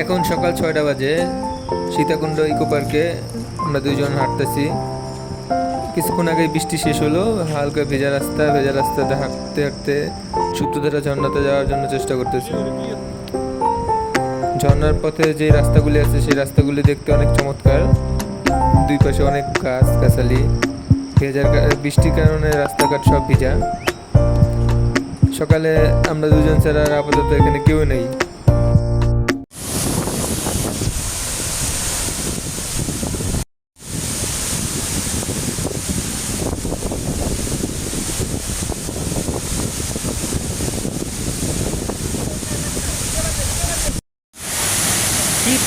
এখন সকাল ছয়টা বাজে। সীতাকুণ্ড ইকো পার্কে আমরা দুইজন হাঁটতেছি। কিছুক্ষণ আগে বৃষ্টি শেষ হলো, হালকা ভেজা রাস্তা, ভেজা রাস্তাতে হাঁটতে হাঁটতে সূত্রধারা ঝর্ণাতে যাওয়ার জন্য চেষ্টা করতেছি। ঝর্ণার পথে যে রাস্তাগুলি আছে, সেই রাস্তাগুলি দেখতে অনেক চমৎকার। দুই পাশে অনেক গাছ, গাছালি। ভেজার বৃষ্টির কারণে রাস্তাঘাট সব ভিজা। সকালে আমরা দুজন ছাড়া আপাতত এখানে কেউ নেই।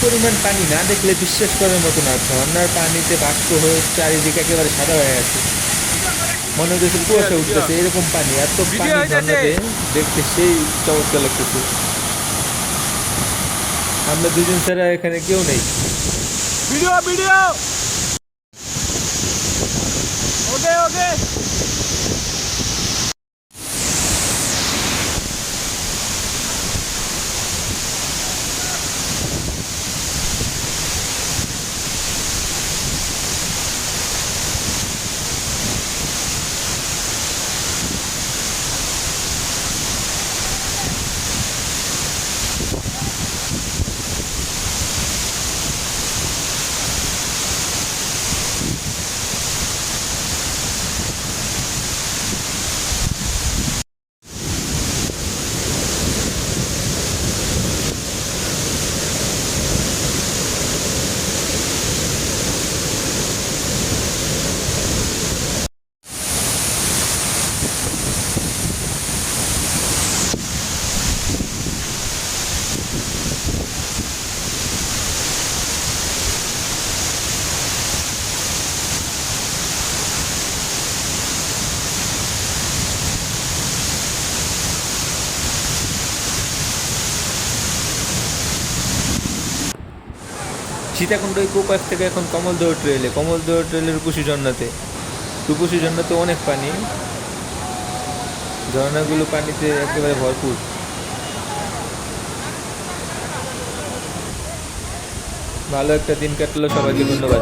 পরিমাণ পানি না দেখলে বিশ্বাস করার মতো না। ঝর্ণার পানিতে বাষ্প হয়ে চারিদিকে একেবারে সাদা হয়ে আছে। মনে হচ্ছে কুয়াশা উঠতেছে এরকম পানি। এত পানি ঝর্ণাতে দেখতে সেই চমৎকার লাগতেছে। আমরা দুজন ছাড়া এখানে কেউ নেই। Video video! Okay okay! Sitakunda park থেকে এখন কমল দৌড় ট্রেলে কমল দৌড় ট্রেলের রূপসী ঝর্ণাতে। রূপসী ঝর্ণাতে অনেক পানি। ঝর্ণাগুলো পানিতে একেবারে ভরপুর। ভালো একটা দিন কাটলো সবাইকে, ধন্যবাদ।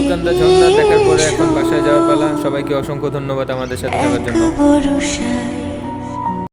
ঝর্ণা দেখার পরে এখন বাসায় যাওয়ার পালা। সবাইকে অসংখ্য ধন্যবাদ আমাদের সাথে থাকার জন্য।